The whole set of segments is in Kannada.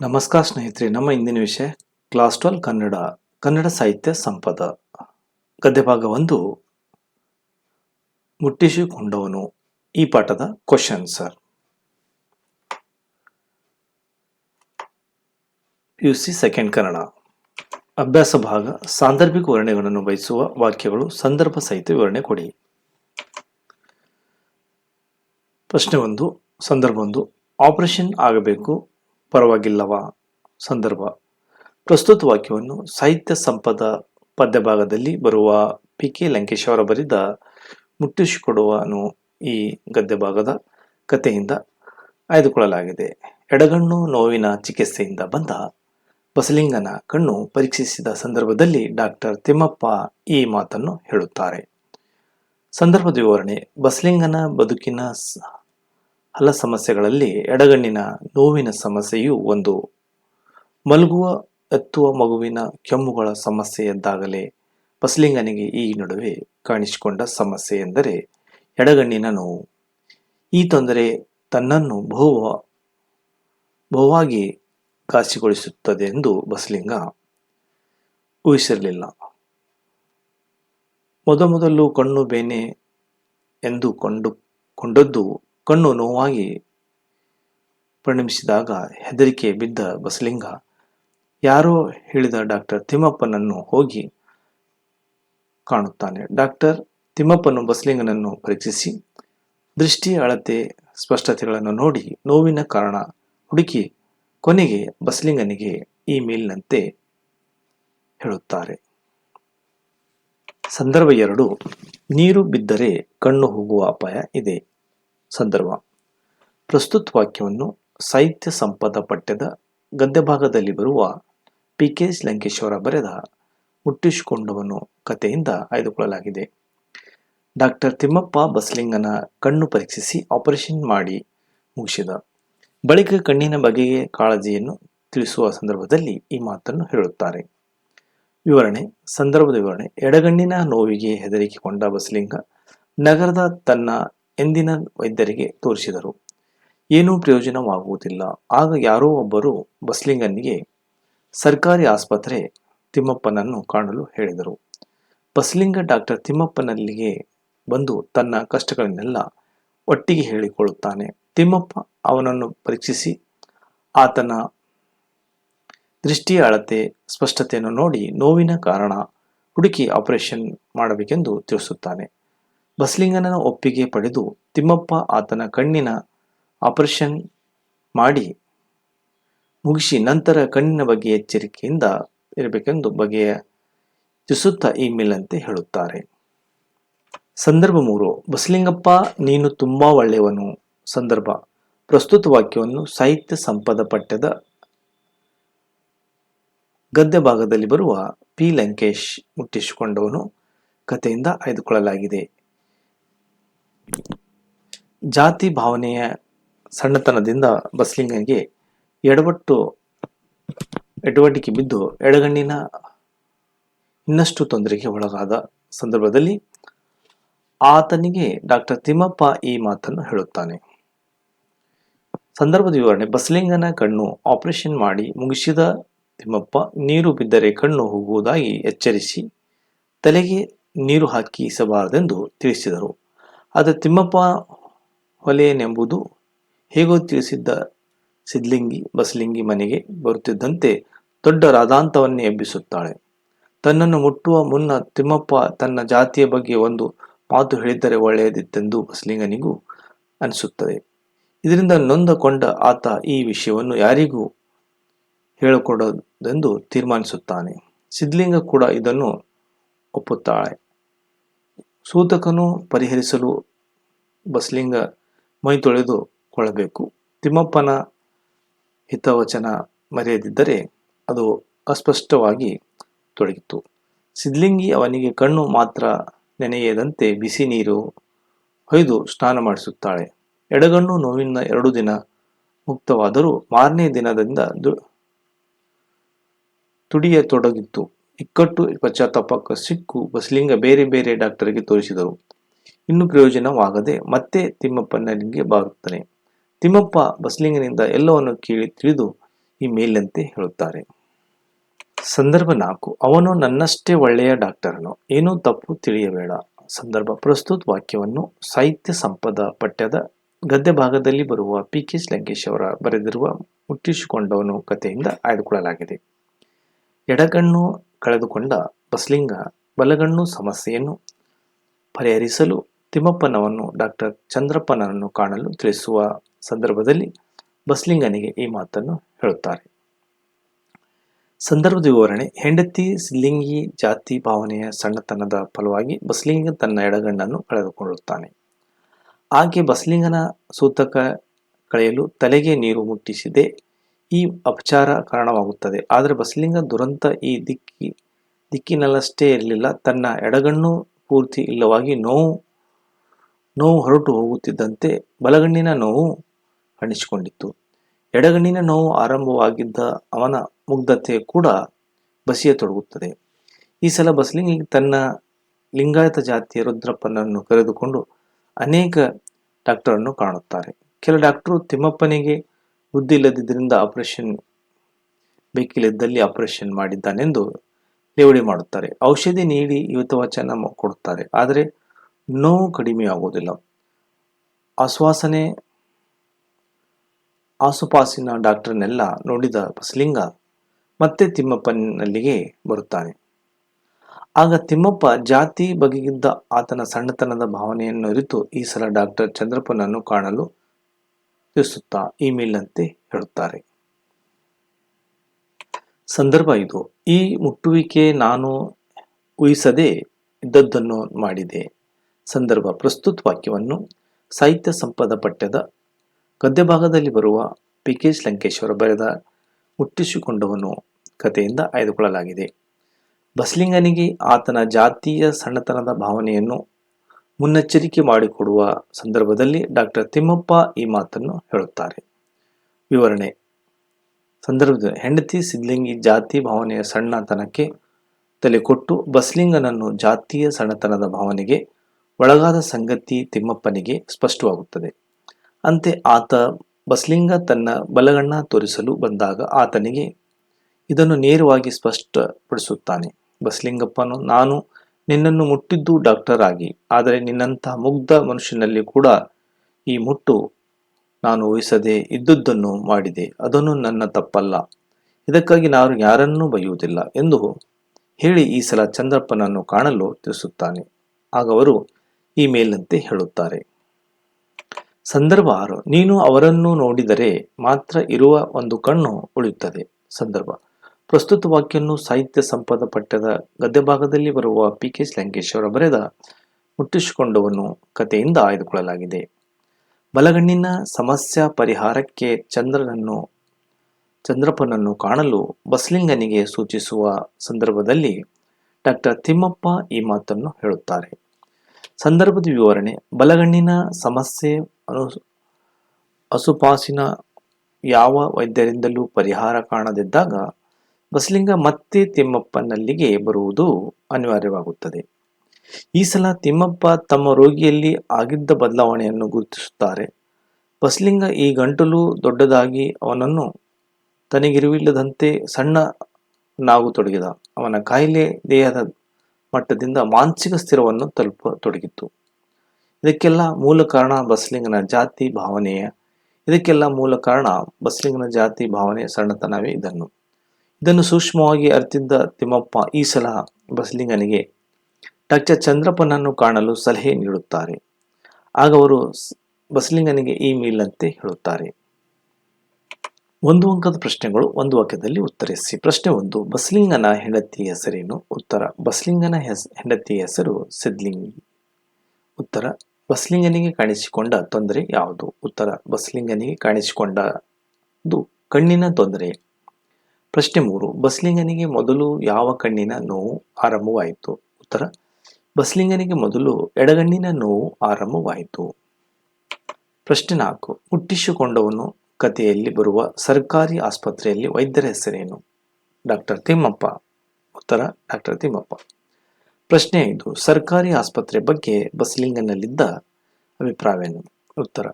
ನಮಸ್ಕಾರ ಸ್ನೇಹಿತರೆ, ನಮ್ಮ ಇಂದಿನ ವಿಷಯ ಕ್ಲಾಸ್ ಟ್ವೆಲ್ ಕನ್ನಡ ಕನ್ನಡ ಸಾಹಿತ್ಯ ಸಂಪದ. ಗದ್ಯ ಭಾಗ ಒಂದು ಮುಟ್ಟಿಸಿಕೊಂಡವನು ಈ ಪಾಠದ question sir U C second Kannada. ಅಭ್ಯಾಸ ಭಾಗ, ಸಾಂದರ್ಭಿಕ ವಿವರಣೆಗಳನ್ನು ಬಯಸುವ ವಾಕ್ಯಗಳು, ಸಂದರ್ಭ ಸಹಿತ ವಿವರಣೆ ಕೊಡಿ. ಪ್ರಶ್ನೆ ಒಂದು, ಸಂದರ್ಭ ಒಂದು. ಆಪರೇಷನ್ ಆಗಬೇಕು ಪರವಾಗಿಲ್ಲವಾ ಸಂದರ್ಭ. ಪ್ರಸ್ತುತ ವಾಕ್ಯವನ್ನು ಸಾಹಿತ್ಯ ಸಂಪದ ಪದ್ಯಭಾಗದಲ್ಲಿ ಬರುವ ಪಿ ಕೆ ಲಂಕೇಶ್ ಅವರ ಬರೆದ ಮುಟ್ಟಿಸಿಕೊಡುವನು ಈ ಗದ್ಯಭಾಗದ ಕಥೆಯಿಂದ ಆಯ್ದುಕೊಳ್ಳಲಾಗಿದೆ. ಎಡಗಣ್ಣು ನೋವಿನ ಚಿಕಿತ್ಸೆಯಿಂದ ಬಂದ ಬಸಲಿಂಗನ ಕಣ್ಣು ಪರೀಕ್ಷಿಸಿದ ಸಂದರ್ಭದಲ್ಲಿ ಡಾಕ್ಟರ್ ತಿಮ್ಮಪ್ಪ ಈ ಮಾತನ್ನು ಹೇಳುತ್ತಾರೆ. ಸಂದರ್ಭದ ವಿವರಣೆ. ಬಸಲಿಂಗನ ಬದುಕಿನ ಹಲ ಸಮಸ್ಯೆಗಳಲ್ಲಿ ಎಡಗಣ್ಣಿನ ನೋವಿನ ಸಮಸ್ಯೆಯು ಒಂದು. ಮಲಗುವ, ಎತ್ತುವ ಮಗುವಿನ ಕೆಮ್ಮುಗಳ ಸಮಸ್ಯೆ ಎದ್ದಾಗಲೇ ಬಸಲಿಂಗನಿಗೆ ಈ ನಡುವೆ ಕಾಣಿಸಿಕೊಂಡ ಸಮಸ್ಯೆ ಎಂದರೆ ಎಡಗಣ್ಣಿನ ನೋವು. ಈ ತೊಂದರೆ ತನ್ನನ್ನು ಬಹು ಬಹುವಾಗಿ ಕಾಸಿಗೊಳಿಸುತ್ತದೆ ಎಂದು ಬಸಲಿಂಗ ಊಹಿಸಿರಲಿಲ್ಲ. ಮೊದಮೊದಲು ಕಣ್ಣು, ಬೇನೆ ಎಂದು ಕೊಂಡು ಕೊಂಡದ್ದು ಕಣ್ಣು ನೋವಾಗಿ ಪರಿಣಮಿಸಿದಾಗ ಹೆದರಿಕೆ ಬಿದ್ದ ಬಸಲಿಂಗ, ಯಾರೋ ಹೇಳಿದ ಡಾಕ್ಟರ್ ತಿಮ್ಮಪ್ಪನನ್ನು ಹೋಗಿ ಕಾಣುತ್ತಾನೆ. ಡಾಕ್ಟರ್ ತಿಮ್ಮಪ್ಪನು ಬಸಲಿಂಗನನ್ನು ಪರೀಕ್ಷಿಸಿ ದೃಷ್ಟಿ, ಅಳತೆ, ಸ್ಪಷ್ಟತೆಗಳನ್ನು ನೋಡಿ ನೋವಿನ ಕಾರಣ ಹುಡುಕಿ ಕೊನೆಗೆ ಬಸಲಿಂಗನಿಗೆ ಈ ಮೇಲಿನಂತೆ ಹೇಳುತ್ತಾರೆ. ಸಂದರ್ಭ ಎರಡು, ನೀರು ಬಿದ್ದರೆ ಕಣ್ಣು ಹೋಗುವ ಅಪಾಯ ಇದೆ. ಸಂದರ್ಭ. ಪ್ರಸ್ತುತ ವಾಕ್ಯವನ್ನು ಸಾಹಿತ್ಯ ಸಂಪದ ಪಠ್ಯದ ಗದ್ಯ ಭಾಗದಲ್ಲಿ ಬರುವ ಪಿ ಕೆ ಲಂಕೇಶ್ವರ ಬರೆದ ಮುಟ್ಟಿಸಿಕೊಂಡವನು ಕಥೆಯಿಂದ ಆಯ್ದುಕೊಳ್ಳಲಾಗಿದೆ. ಡಾಕ್ಟರ್ ತಿಮ್ಮಪ್ಪ ಬಸಲಿಂಗನ ಕಣ್ಣು ಪರೀಕ್ಷಿಸಿ ಆಪರೇಷನ್ ಮಾಡಿ ಮುಗಿಸಿದ. ಬಳಿಕ ಕಣ್ಣಿನ ಬಗೆಗೆ ಕಾಳಜಿಯನ್ನು ತಿಳಿಸುವ ಸಂದರ್ಭದಲ್ಲಿ ಈ ಮಾತನ್ನು ಹೇಳುತ್ತಾರೆ. ವಿವರಣೆ, ಸಂದರ್ಭದ ವಿವರಣೆ. ಎಡಗಣ್ಣಿನ ನೋವಿಗೆ ಹೆದರಿಕೆಗೊಂಡ ಬಸಲಿಂಗ ನಗರದ ತನ್ನ ಎಂದಿನ ವೈದ್ಯರಿಗೆ ತೋರಿಸಿದರು. ಏನೂ ಪ್ರಯೋಜನವಾಗುವುದಿಲ್ಲ. ಆಗ ಯಾರೋ ಒಬ್ಬರು ಬಸ್ಲಿಂಗನಿಗೆ ಸರ್ಕಾರಿ ಆಸ್ಪತ್ರೆ ತಿಮ್ಮಪ್ಪನನ್ನು ಕಾಣಲು ಹೇಳಿದರು. ಬಸ್ಲಿಂಗ ಡಾಕ್ಟರ್ ತಿಮ್ಮಪ್ಪನಲ್ಲಿಗೆ ಬಂದು ತನ್ನ ಕಷ್ಟಗಳನ್ನೆಲ್ಲ ಒಟ್ಟಿಗೆ ಹೇಳಿಕೊಳ್ಳುತ್ತಾನೆ. ತಿಮ್ಮಪ್ಪ ಅವನನ್ನು ಪರೀಕ್ಷಿಸಿ ಆತನ ದೃಷ್ಟಿಯ ಅಳತೆ, ಸ್ಪಷ್ಟತೆಯನ್ನು ನೋಡಿ ನೋವಿನ ಕಾರಣ ಹುಡುಕಿ ಆಪರೇಷನ್ ಮಾಡಬೇಕೆಂದು ತಿಳಿಸುತ್ತಾನೆ. ಬಸ್ಲಿಂಗನ ಒಪ್ಪಿಗೆ ಪಡೆದು ತಿಮ್ಮಪ್ಪ ಆತನ ಕಣ್ಣಿನ ಆಪರೇಷನ್ ಮಾಡಿ ಮುಗಿಸಿ ನಂತರ ಕಣ್ಣಿನ ಬಗ್ಗೆ ಎಚ್ಚರಿಕೆಯಿಂದ ಇರಬೇಕೆಂದು ಬಗೆಯ ತಿಸುತ್ತ ಈ ಮೇಲಂತೆ ಹೇಳುತ್ತಾರೆ. ಸಂದರ್ಭ ಮೂರು, ಬಸಲಿಂಗಪ್ಪ, ನೀನು ತುಂಬಾ ಒಳ್ಳೆಯವನು. ಸಂದರ್ಭ, ಪ್ರಸ್ತುತ ವಾಕ್ಯವನ್ನು ಸಾಹಿತ್ಯ ಸಂಪದ ಪಠ್ಯದ ಗದ್ಯ ಭಾಗದಲ್ಲಿ ಬರುವ ಪಿ ಲಂಕೇಶ್ ಮುಟ್ಟಿಸಿಕೊಂಡವನು ಕಥೆಯಿಂದ ಆಯ್ದುಕೊಳ್ಳಲಾಗಿದೆ. ಜಾತಿ ಭಾವನೆಯ ಸಣ್ಣತನದಿಂದ ಬಸ್ಲಿಂಗಗೆ ಎಡವಟ್ಟು ಎಡವಟ್ಟಿಗೆ ಬಿದ್ದು ಎಡಗಣ್ಣಿನ ಇನ್ನಷ್ಟು ತೊಂದರೆಗೆ ಒಳಗಾದ ಸಂದರ್ಭದಲ್ಲಿ ಆತನಿಗೆ ಡಾಕ್ಟರ್ ತಿಮ್ಮಪ್ಪ ಈ ಮಾತನ್ನು ಹೇಳುತ್ತಾನೆ. ಸಂದರ್ಭದ ವಿವರಣೆ, ಬಸ್ಲಿಂಗನ ಕಣ್ಣು ಆಪರೇಷನ್ ಮಾಡಿ ಮುಗಿಸಿದ ತಿಮ್ಮಪ್ಪ ನೀರು ಬಿದ್ದರೆ ಕಣ್ಣು ಹೋಗುವುದಾಗಿ ಎಚ್ಚರಿಸಿ ತಲೆಗೆ ನೀರು ಹಾಕಿಸಬಾರದೆಂದು ತಿಳಿಸಿದರು. ಆದರೆ ತಿಮ್ಮಪ್ಪ ಹೊಲೆಯನೆಂಬುದು ಹೇಗೋ ತಿಳಿಸಿದ್ದ ಸಿದ್ಲಿಂಗಿ ಬಸಲಿಂಗಿ ಮನೆಗೆ ಬರುತ್ತಿದ್ದಂತೆ ದೊಡ್ಡ ರಾಧಾಂತವನ್ನೇ ಎಬ್ಬಿಸುತ್ತಾಳೆ. ತನ್ನನ್ನು ಮುಟ್ಟುವ ಮುನ್ನ ತಿಮ್ಮಪ್ಪ ತನ್ನ ಜಾತಿಯ ಬಗ್ಗೆ ಒಂದು ಮಾತು ಹೇಳಿದ್ದರೆ ಒಳ್ಳೆಯದಿತ್ತೆಂದು ಬಸಲಿಂಗನಿಗೂ ಅನಿಸುತ್ತದೆ. ಇದರಿಂದ ನೊಂದಕೊಂಡ ಆತ ಈ ವಿಷಯವನ್ನು ಯಾರಿಗೂ ಹೇಳಿಕೊಡದೆಂದು ತೀರ್ಮಾನಿಸುತ್ತಾನೆ. ಸಿದ್ಲಿಂಗ ಕೂಡ ಇದನ್ನು ಒಪ್ಪುತ್ತಾಳೆ. ಸೂತಕನು ಪರಿಹರಿಸಲು ಬಸಲಿಂಗ ಮೈ ತೊಳೆದು ಕೊಳ್ಳಬೇಕು. ತಿಮ್ಮಪ್ಪನ ಹಿತವಚನ ಮರೆಯದಿದ್ದರೆ ಅದು ಅಸ್ಪಷ್ಟವಾಗಿ ತೊಡಗಿತು ಸಿದ್ಲಿಂಗಿ ಅವನಿಗೆ ಕಣ್ಣು ಮಾತ್ರ ನೆನೆಯದಂತೆ ಬಿಸಿ ನೀರು ಹೊಯ್ದು ಸ್ನಾನ ಮಾಡಿಸುತ್ತಾಳೆ. ಎಡಗಣ್ಣು ನೋವಿನ ಎರಡು ದಿನ ಮುಕ್ತವಾದರೂ ಮಾರನೇ ದಿನದಿಂದ ತುಡಿಯ ತುಡಿಯತೊಡಗಿತ್ತು. ಇಕ್ಕಟ್ಟು ಪಶ್ಚಾತ್ತಾಪಕ್ಕೆ ಸಿಕ್ಕು, ಬಸಲಿಂಗ ಬೇರೆ ಬೇರೆ ಡಾಕ್ಟರ್ಗೆ ತೋರಿಸಿದರು. ಇನ್ನು ಪ್ರಯೋಜನವಾಗದೆ ಮತ್ತೆ ತಿಮ್ಮಪ್ಪನಿಗೆ ಬಾರುತ್ತಾನೆ. ತಿಮ್ಮಪ್ಪ ಬಸಲಿಂಗನಿಂದ ಎಲ್ಲವನ್ನು ಕೇಳಿ ತಿಳಿದು ಈ ಮೇಲಂತೆ ಹೇಳುತ್ತಾರೆ. ಸಂದರ್ಭ ನಾಲ್ಕು. ಅವನು ನನ್ನಷ್ಟೇ ಒಳ್ಳೆಯ ಡಾಕ್ಟರನು. ಏನೂ ತಪ್ಪು ತಿಳಿಯಬೇಡ. ಸಂದರ್ಭ. ಪ್ರಸ್ತುತ ವಾಕ್ಯವನ್ನು ಸಾಹಿತ್ಯ ಸಂಪದ ಪಠ್ಯದ ಗದ್ಯ ಭಾಗದಲ್ಲಿ ಬರುವ ಪಿ ಕೆ ಲಂಕೇಶ್ ಅವರ ಬರೆದಿರುವ ಮುಟ್ಟಿಸಿಕೊಂಡವನು ಕಥೆಯಿಂದ ಆಯ್ದುಕೊಳ್ಳಲಾಗಿದೆ. ಎಡಗಣ್ಣು ಕಳೆದುಕೊಂಡ ಬಸ್ಲಿಂಗ ಬಲಗಣ್ಣು ಸಮಸ್ಯೆಯನ್ನು ಪರಿಹರಿಸಲು ತಿಮ್ಮಪ್ಪನವನ್ನು ಡಾಕ್ಟರ್ ಚಂದ್ರಪ್ಪನನ್ನು ಕಾಣಲು ತಿಳಿಸುವ ಸಂದರ್ಭದಲ್ಲಿ ಬಸ್ಲಿಂಗನಿಗೆ ಈ ಮಾತನ್ನು ಹೇಳುತ್ತಾರೆ. ಸಂದರ್ಭದ ವಿವರಣೆ. ಹೆಂಡತಿ ಸಿಲ್ಲಿಂಗಿ ಜಾತಿ ಭಾವನೆಯ ಸಣ್ಣತನದ ಫಲವಾಗಿ ಬಸ್ಲಿಂಗ ತನ್ನ ಎಡಗಣ್ಣನ್ನು ಕಳೆದುಕೊಳ್ಳುತ್ತಾನೆ. ಆಕೆ ಬಸ್ಲಿಂಗನ ಸೂತಕ ಕಳೆಯಲು ತಲೆಗೆ ನೀರು ಮುಟ್ಟಿಸಿದೆ. ಈ ಅಪಚಾರ ಕಾರಣವಾಗುತ್ತದೆ. ಆದರೆ ಬಸಲಿಂಗ ದುರಂತ ಈ ದಿಕ್ಕಿ, ದಿಕ್ಕಿನಲ್ಲಷ್ಟೇ ಇರಲಿಲ್ಲ. ತನ್ನ ಎಡಗಣ್ಣು ಪೂರ್ತಿ ಇಲ್ಲವಾಗಿ ನೋವು ನೋವು ಹೊರಟು ಹೋಗುತ್ತಿದ್ದಂತೆ ಬಲಗಣ್ಣಿನ ನೋವು ಕಾಣಿಸಿಕೊಂಡಿತ್ತು. ಎಡಗಣ್ಣಿನ ನೋವು ಆರಂಭವಾಗಿದ್ದ ಅವನ ಮುಗ್ಧತೆ ಕೂಡ ಬಸಿಯ ತೊಡಗುತ್ತದೆ. ಈ ಸಲ ಬಸಲಿಂಗ ತನ್ನ ಲಿಂಗಾಯತ ಜಾತಿಯ ರುದ್ರಪ್ಪನನ್ನು ಕರೆದುಕೊಂಡು ಅನೇಕ ಡಾಕ್ಟರನ್ನು ಕಾಣುತ್ತಾರೆ. ಕೆಲ ಡಾಕ್ಟರು ತಿಮ್ಮಪ್ಪನಿಗೆ ಬುದ್ಧಿ ಇಲ್ಲದಿದ್ದರಿಂದ ಆಪರೇಷನ್ ಬೇಕಿಲ್ಲದಲ್ಲಿ ಆಪರೇಷನ್ ಮಾಡಿದ್ದಾನೆಂದು ಲೇವಡಿ ಮಾಡುತ್ತಾರೆ. ಔಷಧಿ ನೀಡಿ ವಚನ ಕೊಡುತ್ತಾರೆ. ಆದರೆ ನೋವು ಕಡಿಮೆಯಾಗುವುದಿಲ್ಲ ಆಶ್ವಾಸನೆ, ಆಸುಪಾಸಿನ ಡಾಕ್ಟರ್ನೆಲ್ಲ ನೋಡಿದ ಬಸಲಿಂಗ ಮತ್ತೆ ತಿಮ್ಮಪ್ಪನಲ್ಲಿಗೆ ಬರುತ್ತಾನೆ. ಆಗ ತಿಮ್ಮಪ್ಪ ಜಾತಿ ಬಗೆಗಿದ್ದ ಆತನ ಸಣ್ಣತನದ ಭಾವನೆಯನ್ನು ಅರಿತು ಈ ಸಲ ಡಾಕ್ಟರ್ ಚಂದ್ರಪ್ಪನನ್ನು ಕಾಣಲು ತಿಳಿಸುತ್ತಾ ಇಮೇಲ್ನಂತೆ ಹೇಳುತ್ತಾರೆ. ಸಂದರ್ಭ ಇದು. ಈ ಮುಟ್ಟುವಿಕೆ ನಾನು ಊಹಿಸದೆ ಇದ್ದದ್ದನ್ನು ಮಾಡಿದೆ. ಸಂದರ್ಭ. ಪ್ರಸ್ತುತ ವಾಕ್ಯವನ್ನು ಸಾಹಿತ್ಯ ಸಂಪದ ಪಠ್ಯದ ಗದ್ಯ ಭಾಗದಲ್ಲಿ ಬರುವ ಪಿ ಕೆ ಲಂಕೇಶ್ವರ ಬರೆದ ಮುಟ್ಟಿಸಿಕೊಂಡವನು ಕಥೆಯಿಂದ ಆಯ್ದುಕೊಳ್ಳಲಾಗಿದೆ. ಬಸ್ಲಿಂಗನಿಗೆ ಆತನ ಜಾತಿಯ ಸಣ್ಣತನದ ಭಾವನೆಯನ್ನು ಮುನ್ನೆಚ್ಚರಿಕೆ ಮಾಡಿಕೊಡುವ ಸಂದರ್ಭದಲ್ಲಿ ಡಾಕ್ಟರ್ ತಿಮ್ಮಪ್ಪ ಈ ಮಾತನ್ನು ಹೇಳುತ್ತಾರೆ. ವಿವರಣೆ. ಸಂದರ್ಭದ ಹೆಂಡತಿ ಸಿದ್ಲಿಂಗಿ ಜಾತಿ ಭಾವನೆಯ ಸಣ್ಣತನಕ್ಕೆ ತಲೆ ಕೊಟ್ಟು ಬಸ್ಲಿಂಗನನ್ನು ಜಾತಿಯ ಸಣ್ಣತನದ ಭಾವನೆಗೆ ಒಳಗಾದ ಸಂಗತಿ ತಿಮ್ಮಪ್ಪನಿಗೆ ಸ್ಪಷ್ಟವಾಗುತ್ತದೆ. ಅಂತೆ ಆತ ಬಸ್ಲಿಂಗ ತನ್ನ ಬಲಗಣ್ಣ ತೋರಿಸಲು ಬಂದಾಗ ಆತನಿಗೆ ಇದನ್ನು ನೇರವಾಗಿ ಸ್ಪಷ್ಟಪಡಿಸುತ್ತಾನೆ. ಬಸ್ಲಿಂಗಪ್ಪನು, ನಾನು ನಿನ್ನನ್ನು ಮುಟ್ಟಿದ್ದು ಡಾಕ್ಟರ್ ಆಗಿ ಆದರೆ ನಿನ್ನಂಥ ಮುಗ್ಧ ಮನುಷ್ಯನಲ್ಲಿ ಕೂಡ ಈ ಮುಟ್ಟು ನಾನು ಊಹಿಸದೆ ಇದ್ದುದನ್ನು ಮಾಡಿದೆ. ಅದನ್ನು ನನ್ನ ತಪ್ಪಲ್ಲ. ಇದಕ್ಕಾಗಿ ನಾನು ಯಾರನ್ನೂ ಬೈಯುವುದಿಲ್ಲ ಎಂದು ಹೇಳಿ ಈ ಸಲ ಚಂದ್ರಪ್ಪನನ್ನು ಕಾಣಲು ತಿಳಿಸುತ್ತಾನೆ. ಆಗ ಅವರು ಈ ಮೇಲಂತೆ ಹೇಳುತ್ತಾರೆ. ಸಂದರ್ಭ ನೀನು ಅವರನ್ನು ನೋಡಿದರೆ ಮಾತ್ರ ಇರುವ ಒಂದು ಕಣ್ಣು ಉಳಿಯುತ್ತದೆ. ಸಂದರ್ಭ ಪ್ರಸ್ತುತ ವಾಕ್ಯವನ್ನು ಸಾಹಿತ್ಯ ಸಂಪದ ಪಠ್ಯದ ಗದ್ಯ ಭಾಗದಲ್ಲಿ ಬರುವ ಪಿ ಕೆ ಲಂಕೇಶ್ವರ ಬರೆದ ಮುಟ್ಟಿಸಿಕೊಂಡವನು ಕಥೆಯಿಂದ ಆಯ್ದುಕೊಳ್ಳಲಾಗಿದೆ. ಬಲಗಣ್ಣಿನ ಸಮಸ್ಯೆ ಪರಿಹಾರಕ್ಕೆ ಚಂದ್ರನನ್ನು, ಚಂದ್ರಪ್ಪನನ್ನು ಕಾಣಲು ಬಸ್ಲಿಂಗನಿಗೆ ಸೂಚಿಸುವ ಸಂದರ್ಭದಲ್ಲಿ ಡಾಕ್ಟರ್ ತಿಮ್ಮಪ್ಪ ಈ ಮಾತನ್ನು ಹೇಳುತ್ತಾರೆ. ಸಂದರ್ಭದ ವಿವರಣೆ, ಬಲಗಣ್ಣಿನ ಸಮಸ್ಯೆ ಅನು ಯಾವ ವೈದ್ಯರಿಂದಲೂ ಪರಿಹಾರ ಕಾಣದಿದ್ದಾಗ ಬಸಲಿಂಗ ಮತ್ತೆ ತಿಮ್ಮಪ್ಪನಲ್ಲಿಗೆ ಬರುವುದು ಅನಿವಾರ್ಯವಾಗುತ್ತದೆ. ಈ ಸಲ ತಿಮ್ಮಪ್ಪ ತಮ್ಮ ರೋಗಿಯಲ್ಲಿ ಆಗಿದ್ದ ಬದಲಾವಣೆಯನ್ನು ಗುರುತಿಸುತ್ತಾರೆ. ಬಸಲಿಂಗ ಈ ಗಂಟಲು ದೊಡ್ಡದಾಗಿ ಅವನನ್ನು ತನಗಿರುವಿಲ್ಲದಂತೆ ಸಣ್ಣ ನಾಗತೊಡಗಿದ ಅವನ ಕಾಯಿಲೆ ದೇಹದ ಮಟ್ಟದಿಂದ ಮಾನಸಿಕ ಸ್ಥಿರವನ್ನು ತಲುಪ ತೊಡಗಿತ್ತು. ಇದಕ್ಕೆಲ್ಲ ಮೂಲ ಕಾರಣ ಬಸ್ಲಿಂಗನ ಜಾತಿ ಭಾವನೆಯ. ಇದಕ್ಕೆಲ್ಲ ಮೂಲ ಕಾರಣ ಬಸ್ಲಿಂಗನ ಜಾತಿ ಭಾವನೆ ಸಣ್ಣತನವೇ ಇದನ್ನು. ಇದನ್ನು ಸೂಕ್ಷ್ಮವಾಗಿ ಅರಿತಿದ್ದ ತಿಮ್ಮಪ್ಪ ಈ ಸಲ ಬಸ್ಲಿಂಗನಿಗೆ, ಡಾಕ್ಟರ್ ಚಂದ್ರಪ್ಪನನ್ನು ಕಾಣಲು ಸಲಹೆ ನೀಡುತ್ತಾರೆ. ಆಗ ಅವರು ಬಸ್ಲಿಂಗನಿಗೆ ಈ ಮೇಲಂತೆ ಹೇಳುತ್ತಾರೆ. ಒಂದು ಅಂಕದ ಪ್ರಶ್ನೆಗಳು ಒಂದು ವಾಕ್ಯದಲ್ಲಿ ಉತ್ತರಿಸಿ. ಪ್ರಶ್ನೆ ಒಂದು, ಬಸಲಿಂಗನ ಹೆಂಡತಿ ಹೆಸರೇನು? ಉತ್ತರ, ಬಸಲಿಂಗನ ಹೆಸ, ಹೆಂಡತಿಯ ಹೆಸರು ಸಿದ್ಲಿಂಗಿ. ಉತ್ತರ, ಬಸ್ಲಿಂಗನಿಗೆ ಕಾಣಿಸಿಕೊಂಡ ತೊಂದರೆ ಯಾವುದು? ಉತ್ತರ, ಬಸಲಿಂಗನಿಗೆ ಕಾಣಿಸಿಕೊಂಡದು ಕಣ್ಣಿನ ತೊಂದರೆ. ಪ್ರಶ್ನೆ ಮೂರು. ಬಸ್ಲಿಂಗನಿಗೆ ಮೊದಲು ಯಾವ ಕಣ್ಣಿನ ನೋವು ಆರಂಭವಾಯಿತು? ಉತ್ತರ, ಬಸ್ಲಿಂಗನಿಗೆ ಮೊದಲು ಎಡಗಣ್ಣಿನ ನೋವು ಆರಂಭವಾಯಿತು. ಪ್ರಶ್ನೆ ನಾಲ್ಕು. ಹುಟ್ಟಿಸಿಕೊಂಡವನು ಕಥೆಯಲ್ಲಿ ಬರುವ ಸರ್ಕಾರಿ ಆಸ್ಪತ್ರೆಯಲ್ಲಿ ವೈದ್ಯರ ಹೆಸರೇನು? ಡಾಕ್ಟರ್ ತಿಮ್ಮಪ್ಪ. ಉತ್ತರ ಡಾಕ್ಟರ್ ತಿಮ್ಮಪ್ಪ. ಪ್ರಶ್ನೆ ಐದು. ಸರ್ಕಾರಿ ಆಸ್ಪತ್ರೆ ಬಗ್ಗೆ ಬಸ್ಲಿಂಗನಲ್ಲಿದ್ದ ಅಭಿಪ್ರಾಯವೇನು? ಉತ್ತರ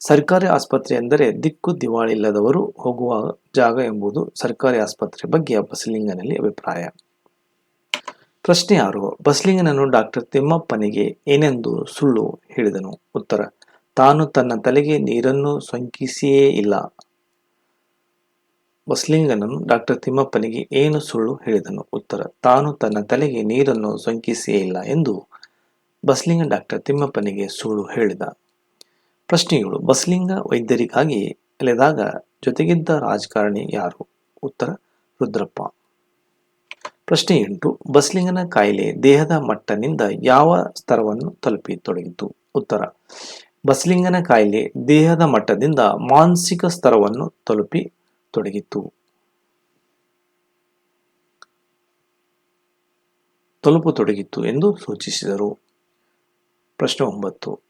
ಸರ್ಕಾರಿ ಆಸ್ಪತ್ರೆ ಎಂದರೆ ದಿಕ್ಕು ದಿವಾಳಿಲ್ಲದವರು ಹೋಗುವ ಜಾಗ ಎಂಬುದು ಸರ್ಕಾರಿ ಆಸ್ಪತ್ರೆ ಬಗ್ಗೆ ಬಸಲಿಂಗನಲ್ಲಿ ಅಭಿಪ್ರಾಯ. ಪ್ರಶ್ನೆ ಯಾರು ಬಸಲಿಂಗನನ್ನು ಡಾಕ್ಟರ್ ತಿಮ್ಮಪ್ಪನಿಗೆ ಏನೆಂದು ಸುಳ್ಳು ಹೇಳಿದನು? ಉತ್ತರ, ತಾನು ತನ್ನ ತಲೆಗೆ ನೀರನ್ನು ಸೊಂಕಿಸಿಯೇ ಇಲ್ಲ. ಬಸಲಿಂಗನನ್ನು ಡಾಕ್ಟರ್ ತಿಮ್ಮಪ್ಪನಿಗೆ ಏನು ಸುಳ್ಳು ಹೇಳಿದನು? ಉತ್ತರ, ತಾನು ತನ್ನ ತಲೆಗೆ ನೀರನ್ನು ಸೊಂಕಿಸಿಯೇ ಇಲ್ಲ ಎಂದು ಬಸಲಿಂಗ ಡಾಕ್ಟರ್ ತಿಮ್ಮಪ್ಪನಿಗೆ ಸುಳ್ಳು ಹೇಳಿದ. ಪ್ರಶ್ನೆಗಳು. ಬಸಲಿಂಗ ವೈದ್ಯರಿಗಾಗಿ ಅಲೆದಾಗ ಜೊತೆಗಿದ್ದ ರಾಜಕಾರಣಿ ಯಾರು? ಉತ್ತರ, ರುದ್ರಪ್ಪ. ಪ್ರಶ್ನೆ ಎಂಟು. ಬಸ್ಲಿಂಗನ ಕಾಯಿಲೆ ದೇಹದ ಮಟ್ಟನಿಂದ ಯಾವ ಸ್ತರವನ್ನು ತಲುಪಿ ತೊಡಗಿತು ಉತ್ತರ. ಬಸ್ಲಿಂಗನ ಕಾಯಿಲೆ ದೇಹದ ಮಟ್ಟದಿಂದ ಮಾನಸಿಕ ಸ್ತರವನ್ನು ತಲುಪಿ ತೊಡಗಿತು ತಲುಪತೊಡಗಿತ್ತು ಎಂದು ಸೂಚಿಸಿದರು. ಪ್ರಶ್ನೆ ಒಂಬತ್ತು.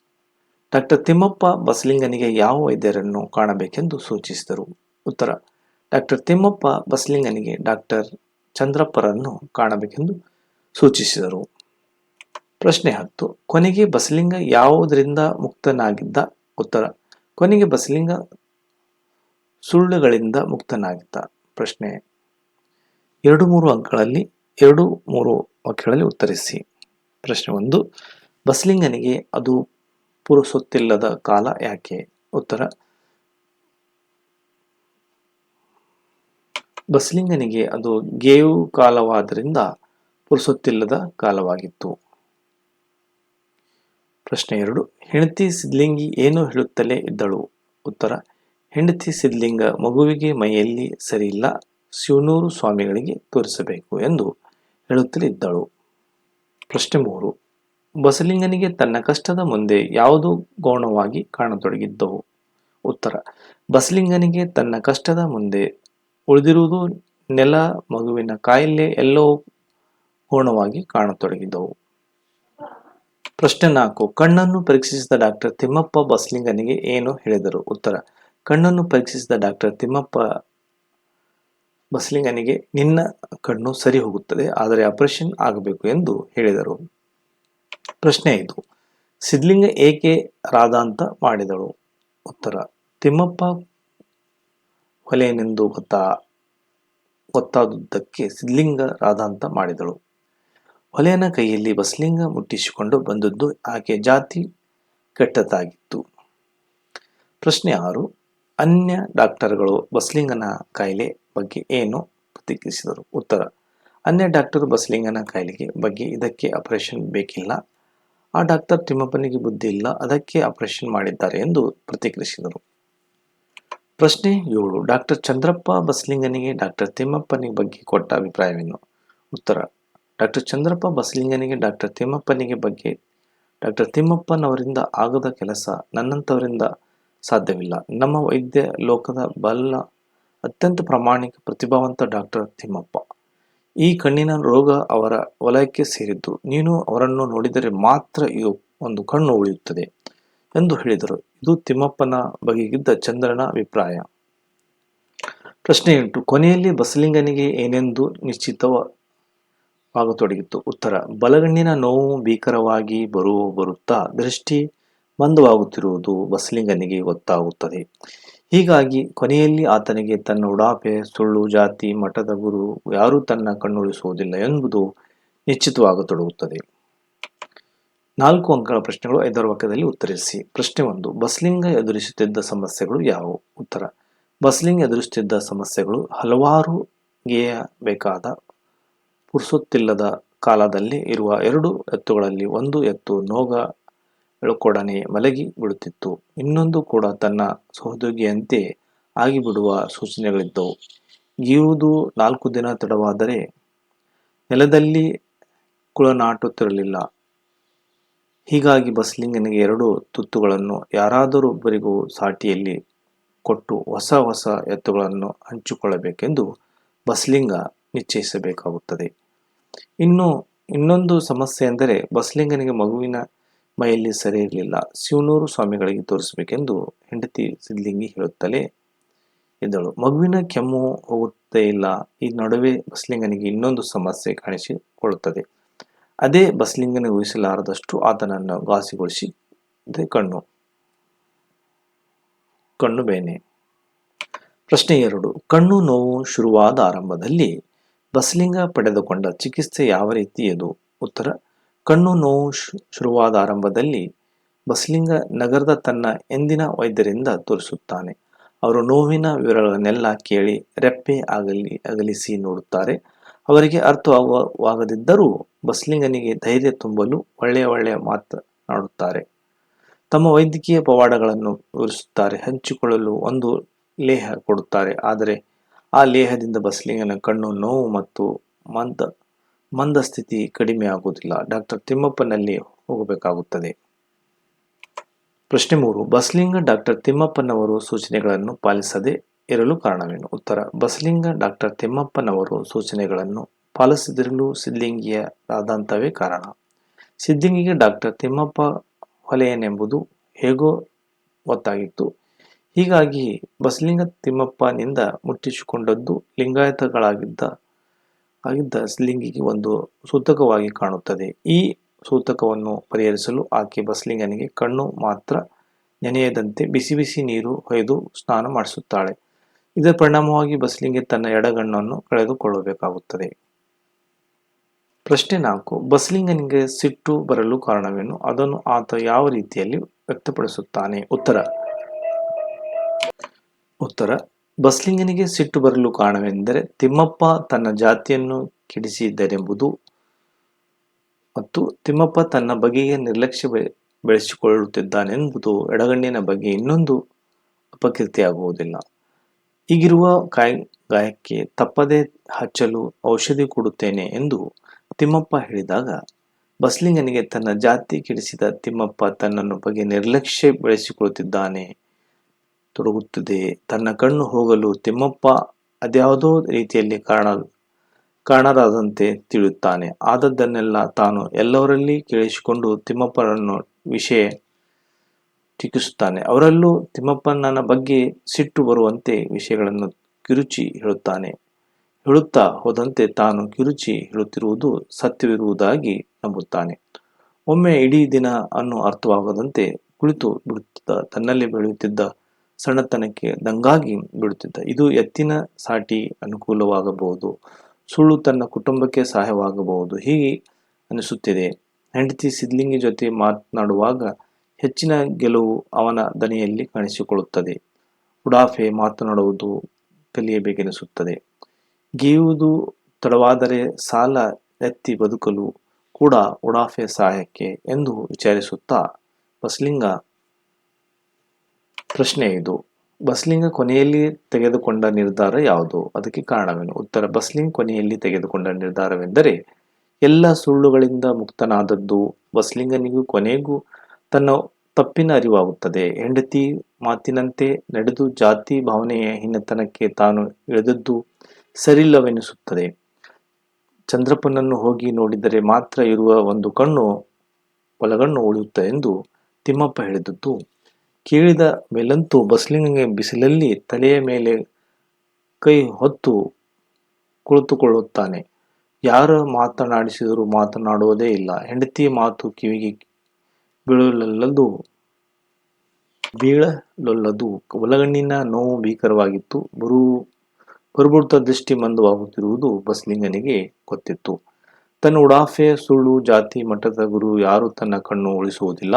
ಡಾಕ್ಟರ್ ತಿಮ್ಮಪ್ಪ ಬಸಲಿಂಗನಿಗೆ ಯಾವ ವೈದ್ಯರನ್ನು ಕಾಣಬೇಕೆಂದು ಸೂಚಿಸಿದರು. ಉತ್ತರ, ಡಾಕ್ಟರ್ ತಿಮ್ಮಪ್ಪ ಬಸಲಿಂಗನಿಗೆ ಡಾಕ್ಟರ್ ಚಂದ್ರಪ್ಪರನ್ನು ಕಾಣಬೇಕೆಂದು ಸೂಚಿಸಿದರು. ಪ್ರಶ್ನೆ ಹತ್ತು, ಕೊನೆಗೆ ಬಸಲಿಂಗ ಯಾವುದರಿಂದ ಮುಕ್ತನಾಗಿದ್ದ? ಉತ್ತರ, ಕೊನೆಗೆ ಬಸಲಿಂಗ ಸುಳ್ಳುಗಳಿಂದ ಮುಕ್ತನಾಗಿದ್ದ. ಪ್ರಶ್ನೆ ಎರಡು ಮೂರು ಅಂಕಗಳಲ್ಲಿ ಎರಡು ಮೂರು ವಾಕ್ಯಗಳಲ್ಲಿ ಉತ್ತರಿಸಿ. ಪ್ರಶ್ನೆ ಒಂದು, ಬಸಲಿಂಗನಿಗೆ ಅದು ಪುರುಸೊತ್ತಿಲ್ಲದ ಕಾಲ ಯಾಕೆ? ಉತ್ತರ. ಬಸಲಿಂಗನಿಗೆ ಅದು ಗೇವು ಕಾಲವಾದ್ದರಿಂದ ಪುರುಸೊತ್ತಿಲ್ಲದ ಕಾಲವಾಗಿತ್ತು. ಪ್ರಶ್ನೆ ಎರಡು. ಹೆಂಡತಿ ಸಿದ್ಲಿಂಗಿ ಏನು ಹೇಳುತ್ತಲೇ ಇದ್ದಳು? ಉತ್ತರ. ಹೆಂಡತಿ ಸಿದ್ಲಿಂಗ ಮಗುವಿಗೆ ಮೈಯಲ್ಲಿ ಸರಿಯಿಲ್ಲ. ಶಿವನೂರು ಸ್ವಾಮಿಗಳಿಗೆ ತೋರಿಸಬೇಕು ಎಂದು ಹೇಳುತ್ತಲೇ ಇದ್ದಳು. ಪ್ರಶ್ನೆ ಮೂರು. ಬಸಲಿಂಗನಿಗೆ ತನ್ನ ಕಷ್ಟದ ಮುಂದೆ ಯಾವುದು ಗೌಣವಾಗಿ ಕಾಣತೊಡಗಿದ್ದವು. ಉತ್ತರ, ಬಸಲಿಂಗನಿಗೆ ತನ್ನ ಕಷ್ಟದ ಮುಂದೆ ಉಳಿದಿರುವುದು ನೆಲ, ಮಗುವಿನ ಕಾಯಿಲೆ ಎಲ್ಲವೂ ಗೌಣವಾಗಿ ಕಾಣತೊಡಗಿದ್ದವು. ಪ್ರಶ್ನೆ ನಾಲ್ಕು, ಕಣ್ಣನ್ನು ಪರೀಕ್ಷಿಸಿದ ಡಾಕ್ಟರ್ ತಿಮ್ಮಪ್ಪ ಬಸಲಿಂಗನಿಗೆ ಏನು ಹೇಳಿದರು? ಉತ್ತರ, ಕಣ್ಣನ್ನು ಪರೀಕ್ಷಿಸಿದ ಡಾಕ್ಟರ್ ತಿಮ್ಮಪ್ಪ ಬಸಲಿಂಗನಿಗೆ ನಿನ್ನ ಕಣ್ಣು ಸರಿ ಹೋಗುತ್ತದೆ, ಆದರೆ ಆಪರೇಷನ್ ಆಗಬೇಕು ಎಂದು ಹೇಳಿದರು. ಪ್ರಶ್ನೆ ಐದು ಸಿದ್ಲಿಂಗ ಏಕೆ ರಾಧಾಂತ ಮಾಡಿದಳು. ಉತ್ತರ, ತಿಮ್ಮಪ್ಪ ಹೊಲೆಯನೆಂದು ಗೊತ್ತಾ, ಗೊತ್ತಾದುದಕ್ಕೆ ಸಿದ್ಲಿಂಗ ರಾಧಾಂತ ಮಾಡಿದಳು. ಹೊಲೆಯನ ಕೈಯಲ್ಲಿ ಬಸಲಿಂಗ ಮುಟ್ಟಿಸಿಕೊಂಡು ಬಂದದ್ದು ಆಕೆ ಜಾತಿ ಕೆಟ್ಟದಾಗಿತ್ತು ಪ್ರಶ್ನೆ ಆರು, ಅನ್ಯ ಡಾಕ್ಟರ್ಗಳು ಬಸಲಿಂಗನ ಕಾಯಿಲೆ ಬಗ್ಗೆ ಏನು ಪ್ರತಿಕ್ರಿಯಿಸಿದರು? ಉತ್ತರ, ಅನ್ಯ ಡಾಕ್ಟರ್ ಬಸಲಿಂಗನ ಕಾಯಿಲೆಗೆ ಬಗ್ಗೆ ಇದಕ್ಕೆ ಆಪರೇಷನ್ ಬೇಕಿಲ್ಲ. ಆ ಡಾಕ್ಟರ್ ತಿಮ್ಮಪ್ಪನಿಗೆ ಬುದ್ಧಿ ಇಲ್ಲ, ಅದಕ್ಕೆ ಆಪರೇಷನ್ ಮಾಡಿದ್ದಾರೆ ಎಂದು ಪ್ರತಿಕ್ರಿಯಿಸಿದರು. ಪ್ರಶ್ನೆ ಏಳು, ಡಾಕ್ಟರ್ ಚಂದ್ರಪ್ಪ ಬಸಲಿಂಗನಿಗೆ ಡಾಕ್ಟರ್ ತಿಮ್ಮಪ್ಪನಿಗೆ ಬಗ್ಗೆ ಕೊಟ್ಟ ಅಭಿಪ್ರಾಯವೇನು? ಉತ್ತರ, ಡಾಕ್ಟರ್ ಚಂದ್ರಪ್ಪ ಬಸಲಿಂಗನಿಗೆ ಡಾಕ್ಟರ್ ತಿಮ್ಮಪ್ಪನಿಗೆ ಬಗ್ಗೆ, ಡಾಕ್ಟರ್ ತಿಮ್ಮಪ್ಪನವರಿಂದ ಆಗದ ಕೆಲಸ ನನ್ನಂಥವರಿಂದ ಸಾಧ್ಯವಿಲ್ಲ. ನಮ್ಮ ವೈದ್ಯ ಲೋಕದ ಬಲ್ಲ ಅತ್ಯಂತ ಪ್ರಾಮಾಣಿಕ, ಪ್ರತಿಭಾವಂತ ಡಾಕ್ಟರ್ ತಿಮ್ಮಪ್ಪ. ಈ ಕಣ್ಣಿನ ರೋಗ ಅವರ ವಲಯಕ್ಕೆ ಸೇರಿದ್ದು. ನೀನು ಅವರನ್ನು ನೋಡಿದರೆ ಮಾತ್ರ ಇದು ಒಂದು ಕಣ್ಣು ಉಳಿಯುತ್ತದೆ ಎಂದು ಹೇಳಿದರು. ಇದು ತಿಮ್ಮಪ್ಪನ ಬಗೆಗಿದ್ದ ಚಂದ್ರನ ಅಭಿಪ್ರಾಯ. ಪ್ರಶ್ನೆ ಎಂಟು, ಕೊನೆಯಲ್ಲಿ ಬಸಲಿಂಗನಿಗೆ ಏನೆಂದು ನಿಶ್ಚಿತವಾಗತೊಡಗಿತ್ತು? ಉತ್ತರ, ಬಲಗಣ್ಣಿನ ನೋವು ಭೀಕರವಾಗಿ ಬರುವ ಬರುತ್ತಾ ದೃಷ್ಟಿ ಮಂದವಾಗುತ್ತಿರುವುದು ಬಸಲಿಂಗನಿಗೆ ಗೊತ್ತಾಗುತ್ತದೆ. ಹೀಗಾಗಿ ಕೊನೆಯಲ್ಲಿ ಆತನಿಗೆ ತನ್ನ ಉಡಾಪೆ ಸುಳ್ಳು, ಜಾತಿ, ಮಠದ ಗುರು ಯಾರೂ ತನ್ನ ಕಣ್ಣುಳಿಸುವುದಿಲ್ಲ ಎಂಬುದು ನಿಶ್ಚಿತವಾಗತೊಡಗುತ್ತದೆ. ನಾಲ್ಕು ಅಂಕಗಳ ಪ್ರಶ್ನೆಗಳು ಐದರ ವಾಕ್ಯದಲ್ಲಿ ಉತ್ತರಿಸಿ. ಪ್ರಶ್ನೆ ಒಂದು, ಬಸ್ಲಿಂಗ ಎದುರಿಸುತ್ತಿದ್ದ ಸಮಸ್ಯೆಗಳು ಯಾವುವು? ಉತ್ತರ, ಬಸ್ಲಿಂಗ್ ಎದುರಿಸುತ್ತಿದ್ದ ಸಮಸ್ಯೆಗಳು ಹಲವಾರು ಗೇಯಬೇಕಾದ, ಪುರುಸುತ್ತಿಲ್ಲದ ಕಾಲದಲ್ಲಿ ಇರುವ ಎರಡು ಎತ್ತುಗಳಲ್ಲಿ ಒಂದು ಎತ್ತು ನೋಗ ಎಳುಕೊಡನೆ ಮಲಗಿ ಬಿಡುತ್ತಿತ್ತು ಇನ್ನೊಂದು ಕೂಡ ತನ್ನ ಸಹೋದ್ಯೋಗಿಯಂತೆ ಆಗಿಬಿಡುವ ಸೂಚನೆಗಳಿದ್ದವು. ಗೀರುವುದು ನಾಲ್ಕು ದಿನ ತಡವಾದರೆ ನೆಲದಲ್ಲಿ ಕುಳನಾಟುತ್ತಿರಲಿಲ್ಲ. ಹೀಗಾಗಿ ಬಸ್ಲಿಂಗನಿಗೆ ಎರಡು ತುತ್ತುಗಳನ್ನು ಯಾರಾದರೊಬ್ಬರಿಗೂ ಸಾಟಿಯಲ್ಲಿ ಕೊಟ್ಟು ಹೊಸ ಹೊಸ ಎತ್ತುಗಳನ್ನು ಹಂಚಿಕೊಳ್ಳಬೇಕೆಂದು ಬಸ್ಲಿಂಗ ನಿಶ್ಚಯಿಸಬೇಕಾಗುತ್ತದೆ. ಇನ್ನು ಇನ್ನೊಂದು ಸಮಸ್ಯೆ ಎಂದರೆ ಬಸ್ಲಿಂಗನಿಗೆ ಮಗುವಿನ ಮೈಯಲ್ಲಿ ಸರಿ ಇರಲಿಲ್ಲ. ಶಿವನೂರು ಸ್ವಾಮಿಗಳಿಗೆ ತೋರಿಸಬೇಕೆಂದು ಹೆಂಡತಿ ಸಿದ್ಧಲಿಂಗಿ ಹೇಳುತ್ತಲೇ ಇದ್ದಳು. ಮಗುವಿನ ಕೆಮ್ಮು ಹೋಗುತ್ತೇ ಇಲ್ಲ. ಈ ನಡುವೆ ಬಸ್ಲಿಂಗನಿಗೆ ಇನ್ನೊಂದು ಸಮಸ್ಯೆ ಕಾಣಿಸಿಕೊಳ್ಳುತ್ತದೆ. ಅದೇ ಬಸ್ಲಿಂಗನ ಊಹಿಸಲಾರದಷ್ಟು ಆತನನ್ನು ಘಾಸಿಗೊಳಿಸಿದೆ ಕಣ್ಣು. ಕಣ್ಣು ಬೇನೆ. ಪ್ರಶ್ನೆ ಎರಡು. ಕಣ್ಣು ನೋವು ಶುರುವಾದ ಆರಂಭದಲ್ಲಿ ಬಸಲಿಂಗ ಪಡೆದುಕೊಂಡ ಚಿಕಿತ್ಸೆ ಯಾವ ರೀತಿಯದು ಉತ್ತರ ಕಣ್ಣು ನೋವು ಶುರುವಾದ ಆರಂಭದಲ್ಲಿ ಬಸಲಿಂಗ ನಗರದ ತನ್ನ ಎಂದಿನ ವೈದ್ಯರಿಂದ ತೋರಿಸುತ್ತಾನೆ. ಅವರು ನೋವಿನ ವಿವರಗಳನ್ನೆಲ್ಲ ಕೇಳಿ ರೆಪ್ಪೆ ಆಗಲಿ, ಅಗಲಿಸಿ ನೋಡುತ್ತಾರೆ. ಅವರಿಗೆ ಅರ್ಥವಾಗದಿದ್ದರೂ ಬಸ್ಲಿಂಗನಿಗೆ ಧೈರ್ಯ ತುಂಬಲು ಒಳ್ಳೆಯ ಒಳ್ಳೆಯ ಮಾತನಾಡುತ್ತಾರೆ. ತಮ್ಮ ವೈದ್ಯಕೀಯ ಪವಾಡಗಳನ್ನು ವಿವರಿಸುತ್ತಾರೆ, ಹಂಚಿಕೊಳ್ಳಲು ಒಂದು ಲೇಹ ಕೊಡುತ್ತಾರೆ. ಆದರೆ ಆ ಲೇಹದಿಂದ ಬಸ್ಲಿಂಗನ ಕಣ್ಣು ನೋವು ಮತ್ತು ಮಂದ ಮಂದ ಸ್ಥಿತಿ ಕಡಿಮೆ ಆಗುವುದಿಲ್ಲ. ಡಾಕ್ಟರ್ ತಿಮ್ಮಪ್ಪನಲ್ಲಿ ಹೋಗಬೇಕಾಗುತ್ತದೆ. ಪ್ರಶ್ನೆ ಮೂರು. ಬಸಲಿಂಗ ಡಾಕ್ಟರ್ ತಿಮ್ಮಪ್ಪನವರು ಸೂಚನೆಗಳನ್ನು ಪಾಲಿಸದೆ ಇರಲು ಕಾರಣವೇನು? ಉತ್ತರ. ಬಸಲಿಂಗ ಡಾಕ್ಟರ್ ತಿಮ್ಮಪ್ಪನವರು ಸೂಚನೆಗಳನ್ನು ಪಾಲಿಸದಿರಲು ಸಿದ್ಲಿಂಗಿಯರಾದಂಥವೇ ಕಾರಣ. ಸಿದ್ಲಿಂಗಿಗೆ ಡಾಕ್ಟರ್ ತಿಮ್ಮಪ್ಪ ಹೊಲೆಯನೆಂಬುದು ಹೇಗೋ ಗೊತ್ತಾಗಿತ್ತು. ಹೀಗಾಗಿ ಬಸಲಿಂಗ ತಿಮ್ಮಪ್ಪನಿಂದ ಮುಟ್ಟಿಸಿಕೊಂಡದ್ದು ಲಿಂಗಾಯತಗಳಾಗಿದ್ದ ಆಗಿದ್ದ ಸ್ಲಿಂಗಿಗೆ ಒಂದು ಸೂತಕವಾಗಿ ಕಾಣುತ್ತದೆ. ಈ ಸೂತಕವನ್ನು ಪರಿಹರಿಸಲು ಆಕೆ ಬಸ್ಲಿಂಗನಿಗೆ ಕಣ್ಣು ಮಾತ್ರ ನೆನೆಯದಂತೆ ಬಿಸಿ ಬಿಸಿ ನೀರು ಹೊಯ್ದು ಸ್ನಾನ ಮಾಡಿಸುತ್ತಾಳೆ. ಇದರ ಪರಿಣಾಮವಾಗಿ ಬಸ್ಲಿಂಗೆ ತನ್ನ ಎಡಗಣ್ಣನ್ನು ಕಳೆದುಕೊಳ್ಳಬೇಕಾಗುತ್ತದೆ. ಪ್ರಶ್ನೆ ನಾಲ್ಕು. ಬಸ್ಲಿಂಗನಿಗೆ ಸಿಟ್ಟು ಬರಲು ಕಾರಣವೇನು? ಅದನ್ನು ಆತ ಯಾವ ರೀತಿಯಲ್ಲಿ ವ್ಯಕ್ತಪಡಿಸುತ್ತಾನೆ? ಉತ್ತರ. ಉತ್ತರ. ಬಸ್ಲಿಂಗನಿಗೆ ಸಿಟ್ಟು ಬರಲು ಕಾರಣವೆಂದರೆ ತಿಮ್ಮಪ್ಪ ತನ್ನ ಜಾತಿಯನ್ನು ಕೆಡಿಸಿದ್ದರೆಂಬುದು ಮತ್ತು ತಿಮ್ಮಪ್ಪ ತನ್ನ ಬಗೆಗೆ ನಿರ್ಲಕ್ಷ್ಯ ಬೆಳೆಸಿಕೊಳ್ಳುತ್ತಿದ್ದಾನೆಂಬುದು ಎಡಗಣ್ಣಿನ ಬಗ್ಗೆ ಇನ್ನೊಂದು ಅಪಕೀರ್ತಿಯಾಗುವುದಿಲ್ಲ. ಈಗಿರುವ ಕಾಯ, ಗಾಯಕ್ಕೆ ತಪ್ಪದೆ ಹಚ್ಚಲು ಔಷಧಿ ಕೊಡುತ್ತೇನೆ ಎಂದು ತಿಮ್ಮಪ್ಪ ಹೇಳಿದಾಗ, ಬಸ್ಲಿಂಗನಿಗೆ ತನ್ನ ಜಾತಿ ಕೆಡಿಸಿದ ತಿಮ್ಮಪ್ಪ ತನ್ನನ್ನು ಬಗ್ಗೆ ನಿರ್ಲಕ್ಷ್ಯ ಬೆಳೆಸಿಕೊಳ್ಳುತ್ತಿದ್ದಾನೆ ತೊಡಗುತ್ತದೆ. ತನ್ನ ಕಣ್ಣು ಹೋಗಲು ತಿಮ್ಮಪ್ಪ ಅದ್ಯಾವುದೋ ರೀತಿಯಲ್ಲಿ ಕಾರಣ, ಕಾರಣರಾದಂತೆ ತಿಳಿಯುತ್ತಾನೆ. ಆದದ್ದನ್ನೆಲ್ಲ ತಾನು ಎಲ್ಲವರಲ್ಲಿ ಕೇಳಿಸಿಕೊಂಡು ತಿಮ್ಮಪ್ಪನನ್ನು ವಿಷಯ ಟೀಕಿಸುತ್ತಾನೆ. ಅವರಲ್ಲೂ ತಿಮ್ಮಪ್ಪನ ಬಗ್ಗೆ ಸಿಟ್ಟು ಬರುವಂತೆ ವಿಷಯಗಳನ್ನು ಕಿರುಚಿ ಹೇಳುತ್ತಾನೆ. ಹೇಳುತ್ತಾ ಹೋದಂತೆ ತಾನು ಕಿರುಚಿ ಹೇಳುತ್ತಿರುವುದು ಸತ್ಯವಿರುವುದಾಗಿ ನಂಬುತ್ತಾನೆ. ಒಮ್ಮೆ ಇಡೀ ದಿನ ಅನ್ನು ಅರ್ಥವಾಗದಂತೆ ಕುಳಿತು ಬಿಡುತ್ತಿದ್ದ, ತನ್ನಲ್ಲಿ ಬೆಳೆಯುತ್ತಿದ್ದ ಸಣ್ಣತನಕ್ಕೆ ದಂಗಾಗಿ ಬಿಡುತ್ತಿದ್ದ. ಇದು ಎತ್ತಿನ ಸಾಟಿ ಅನುಕೂಲವಾಗಬಹುದು. ಸುಳ್ಳು ತನ್ನ ಕುಟುಂಬಕ್ಕೆ ಸಹಾಯವಾಗಬಹುದು. ಹೀಗೆ ಅನಿಸುತ್ತಿದೆ. ಹೆಂಡತಿ ಸಿದ್ಲಿಂಗಿ ಜೊತೆ ಮಾತನಾಡುವಾಗ ಹೆಚ್ಚಿನ ಗೆಲುವು ಅವನ ದನಿಯಲ್ಲಿ ಕಾಣಿಸಿಕೊಳ್ಳುತ್ತದೆ. ಉಡಾಫೆ ಮಾತನಾಡುವುದು ಕಲಿಯಬೇಕೆನಿಸುತ್ತದೆ. ಗೀಯುವುದು ತಡವಾದರೆ ಸಾಲ ಎತ್ತಿ ಬದುಕಲು ಕೂಡ ಉಡಾಫೆ ಸಹಾಯಕ್ಕೆ ಎಂದು ವಿಚಾರಿಸುತ್ತಾ ಬಸ್ಲಿಂಗ ಪ್ರಶ್ನೆ ಇದು. ಬಸ್ಲಿಂಗ ಕೊನೆಯಲ್ಲಿ ತೆಗೆದುಕೊಂಡ ನಿರ್ಧಾರ ಯಾವುದು? ಅದಕ್ಕೆ ಕಾರಣವೇನು? ಉತ್ತರ, ಬಸ್ಲಿಂಗ್ ಕೊನೆಯಲ್ಲಿ ತೆಗೆದುಕೊಂಡ ನಿರ್ಧಾರವೆಂದರೆ, ಎಲ್ಲ ಸುಳ್ಳುಗಳಿಂದ ಮುಕ್ತನಾದದ್ದು ಬಸ್ಲಿಂಗನಿಗೂ ಕೊನೆಗೂ ತನ್ನ ತಪ್ಪಿನ ಅರಿವಾಗುತ್ತದೆ. ಹೆಂಡತಿ ಮಾತಿನಂತೆ ನಡೆದು ಜಾತಿ ಭಾವನೆಯ ಹಿನ್ನತನಕ್ಕೆ ತಾನು ಇಳಿದದ್ದು ಸರಿಯಿಲ್ಲವೆನಿಸುತ್ತದೆ ಚಂದ್ರಪ್ಪನನ್ನು ಹೋಗಿ ನೋಡಿದರೆ ಮಾತ್ರ ಇರುವ ಒಂದು ಕಣ್ಣು ಒಲಗಣ್ಣು ಉಳಿಯುತ್ತದೆ ಎಂದು ತಿಮ್ಮಪ್ಪ ಹೇಳಿದದ್ದು. ಕೇಳಿದ ಮೇಲಂತೂ ಬಸ್ಲಿಂಗನಿಗೆ ಬಿಸಿಲಲ್ಲಿ ತಲೆಯ ಮೇಲೆ ಕೈ ಹೊತ್ತು ಕುಳಿತುಕೊಳ್ಳುತ್ತಾನೆ. ಯಾರ ಮಾತನಾಡಿಸಿದರೂ ಮಾತನಾಡುವುದೇ ಇಲ್ಲ. ಹೆಂಡತಿ ಮಾತು ಕಿವಿಗೆ ಬೀಳಲೊಲ್ಲದು ಬೀಳಲೊಲ್ಲದು. ಒಲಗಣ್ಣಿನ ನೋವು ಭೀಕರವಾಗಿತ್ತು. ಬರು ಬರುಬುಡ್ತ ದೃಷ್ಟಿ ಮಂದವಾಗುತ್ತಿರುವುದು ಬಸ್ಲಿಂಗನಿಗೆ ಗೊತ್ತಿತ್ತು. ತನ್ನ ಉಡಾಫೆ ಸುಳ್ಳು ಜಾತಿ ಮಠದ ಗುರು ಯಾರು ತನ್ನ ಕಣ್ಣು ಉಳಿಸುವುದಿಲ್ಲ.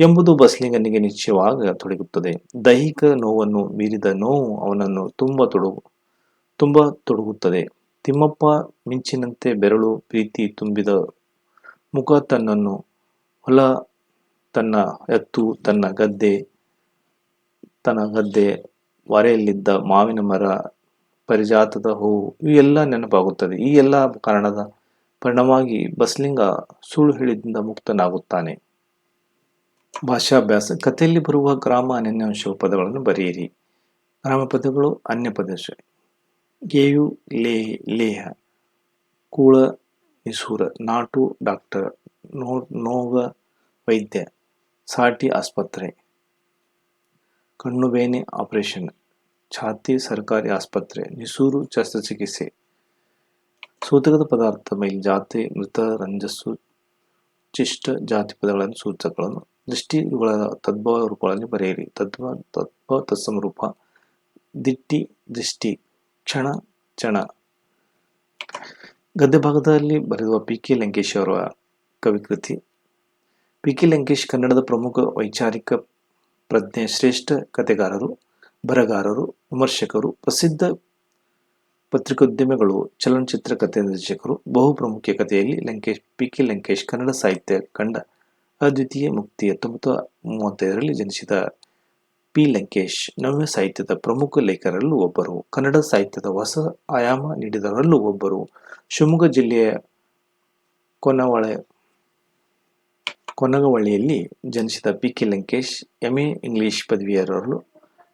ಎಂಬುದು ಬಸ್ಲಿಂಗನಿಗೆ ನಿಶ್ಚಯವಾಗ ತೊಡಗುತ್ತದೆ. ದೈಹಿಕ ನೋವನ್ನು ಮೀರಿದ ನೋವು ಅವನನ್ನು ತುಂಬ ತೊಡಗು ತುಂಬ ತೊಡಗುತ್ತದೆ. ತಿಮ್ಮಪ್ಪ ಮಿಂಚಿನಂತೆ ಬೆರಳು ಪ್ರೀತಿ ತುಂಬಿದ ಮುಖ ತನ್ನನ್ನು ಹೊಲ, ತನ್ನ ಎತ್ತು, ತನ್ನ ಗದ್ದೆ ತನ್ನ ಗದ್ದೆ ವಾರೆಯಲ್ಲಿದ್ದ ಮಾವಿನ ಮರ, ಪರಿಜಾತದ ಹೂವು, ಇವೆಲ್ಲ ನೆನಪಾಗುತ್ತದೆ. ಈ ಎಲ್ಲ ಕಾರಣದ ಪರಿಣಾಮವಾಗಿ ಬಸ್ಲಿಂಗ ಸುಳ್ಳು ಹೇಳಿದಿಂದ ಮುಕ್ತನಾಗುತ್ತಾನೆ. ಭಾಷಾಭ್ಯಾಸ. ಕಥೆಯಲ್ಲಿ ಬರುವ ಗ್ರಾಮ ಅನನ್ಯಾಂಶವು ಪದಗಳನ್ನು ಬರೆಯಿರಿ. ಗ್ರಾಮ ಪದಗಳು ಅನ್ಯ ಪ್ರದೇಶ ಗೇಯು, ಲೇ, ಲೇಹ. ಕೂಳ, ನಿಸೂರ. ನಾಟು, ಡಾಕ್ಟರ್. ನೋ, ನೋವ, ವೈದ್ಯ. ಸಾಟಿ, ಆಸ್ಪತ್ರೆ. ಕಣ್ಣು, ಬೇನೆ, ಆಪರೇಷನ್. ಛಾತಿ, ಸರ್ಕಾರಿ ಆಸ್ಪತ್ರೆ. ನಿಸೂರು, ಶಸ್ತ್ರಚಿಕಿತ್ಸೆ. ಸೂತಕದ ಪದಾರ್ಥ ಮೇಲೆ ಜಾತಿ ಮೃತ, ರಂಜಸ್ಸು. ಚಿಷ್ಟ, ಜಾತಿ ಪದಗಳನ್ನು, ಸೂಚಕಗಳನ್ನು. ದೃಷ್ಟಿ ಇವುಗಳ ತದ್ಭವ ರೂಪಗಳಲ್ಲಿ ಬರೆಯಿರಿ. ತದ್ಭವ ತತ್ ಅ ತತ್ಸಮ ರೂಪ ದಿಟ್ಟಿ, ದೃಷ್ಟಿ. ಕ್ಷಣ ಚಣ ಗದ್ಯ ಭಾಗದಲ್ಲಿ ಬರೆಯುವ ಪಿ. ಕೆ. ಲಂಕೇಶ್ ಅವರ ಕವಿಕೃತಿ. ಪಿ. ಕೆ. ಲಂಕೇಶ್ ಕನ್ನಡದ ಪ್ರಮುಖ ವೈಚಾರಿಕ ಪ್ರಜ್ಞೆ ಶ್ರೇಷ್ಠ ಕಥೆಗಾರರು, ಬರಗಾರರು, ವಿಮರ್ಶಕರು, ಪ್ರಸಿದ್ಧ ಪತ್ರಿಕೋದ್ಯಮಿಗಳು, ಚಲನಚಿತ್ರ ಕಥೆ ನಿರ್ದೇಶಕರು, ಬಹು ಪ್ರಮುಖ ಕಥೆಯಲ್ಲಿ ಲಂಕೇಶ್, ಪಿ. ಕೆ. ಲಂಕೇಶ್ ಕನ್ನಡ ಸಾಹಿತ್ಯ ಕಂಡ ಅದ್ವಿತೀಯ ಮುಕ್ತಿ ಹತ್ತೊಂಬತ್ತು ಮೂವತ್ತೈದರಲ್ಲಿ ಜನಿಸಿದ ಪಿ. ಲಂಕೇಶ್ ನವ್ಯ ಸಾಹಿತ್ಯದ ಪ್ರಮುಖ ಲೇಖಕರಲ್ಲೂ ಒಬ್ಬರು. ಕನ್ನಡ ಸಾಹಿತ್ಯದ ಹೊಸ ಆಯಾಮ ನೀಡಿದವರಲ್ಲೂ ಒಬ್ಬರು. ಶಿವಮೊಗ್ಗ ಜಿಲ್ಲೆಯ ಕೊನವಳೆ, ಕೊನಗವಳ್ಳಿಯಲ್ಲಿ ಜನಿಸಿದ P. K. Lankesh, M. A. English ಪದವಿಯರಲ್ಲೂ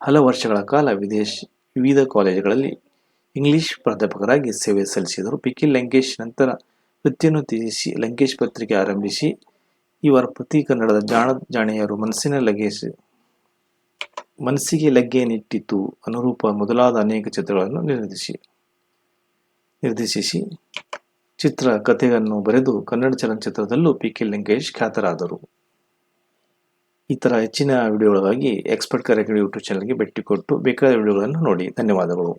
ಹಲವು ವರ್ಷಗಳ ಕಾಲ ವಿದೇಶ, ವಿವಿಧ ಕಾಲೇಜುಗಳಲ್ಲಿ ಇಂಗ್ಲಿಷ್ ಪ್ರಾಧ್ಯಾಪಕರಾಗಿ ಸೇವೆ ಸಲ್ಲಿಸಿದರು. ಪಿ. ಕೆ. ಲಂಕೇಶ್ ನಂತರ ವೃತ್ತಿಯನ್ನು ತ್ಯಜಿಸಿ, ಲಂಕೇಶ್ ಪತ್ರಿಕೆ ಆರಂಭಿಸಿ ಇವರ ಪ್ರತಿ ಕನ್ನಡದ ಜಾಣ ಜಾಣೆಯರು ಮನಸ್ಸಿನ ಲಗೇಶ ಮನಸ್ಸಿಗೆ ಲಗ್ಗೆ ನಿಟ್ಟಿತು ಅನುರೂಪ ಮೊದಲಾದ ಅನೇಕ ಚಿತ್ರಗಳನ್ನು ನಿರ್ದೇಶಿಸಿ ನಿರ್ದೇಶಿಸಿ ಚಿತ್ರ ಕಥೆಯನ್ನು ಬರೆದು ಕನ್ನಡ ಚಲನಚಿತ್ರದಲ್ಲೂ ಪಿ ಕೆ ಲಿಂಗೇಶ್ ಖ್ಯಾತರಾದರು. ಈ ಥರ ಹೆಚ್ಚಿನ ವಿಡಿಯೋಗಳಿಗಾಗಿ ಎಕ್ಸ್ಪರ್ಟ್ ಕರೆಕ್ಟ್ ಯೂಟ್ಯೂಬ್ ಚಾನಲ್ಗೆ ಭೇಟಿ ಕೊಟ್ಟು ಬೇಕಾದ ವಿಡಿಯೋಗಳನ್ನು ನೋಡಿ. ಧನ್ಯವಾದಗಳು.